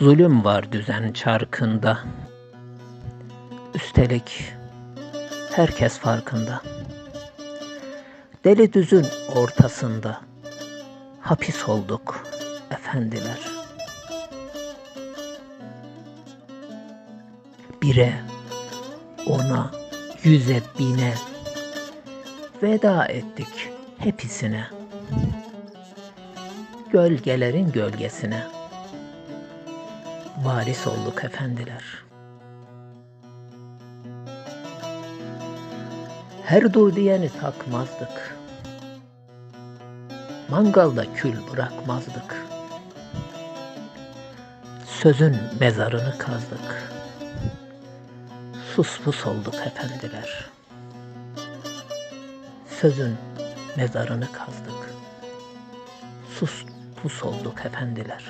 Zulüm var düzen çarkında. Üstelik herkes farkında. Deli düzün ortasında hapis olduk efendiler. Bire, ona, yüze, bine veda ettik hepsine. Gölgelerin gölgesine varis olduk efendiler. Her dur diyeni takmazdık. Mangalda kül bırakmazdık. Sözün mezarını kazdık. Sus pus olduk efendiler. Sözün mezarını kazdık. Sus pus olduk efendiler.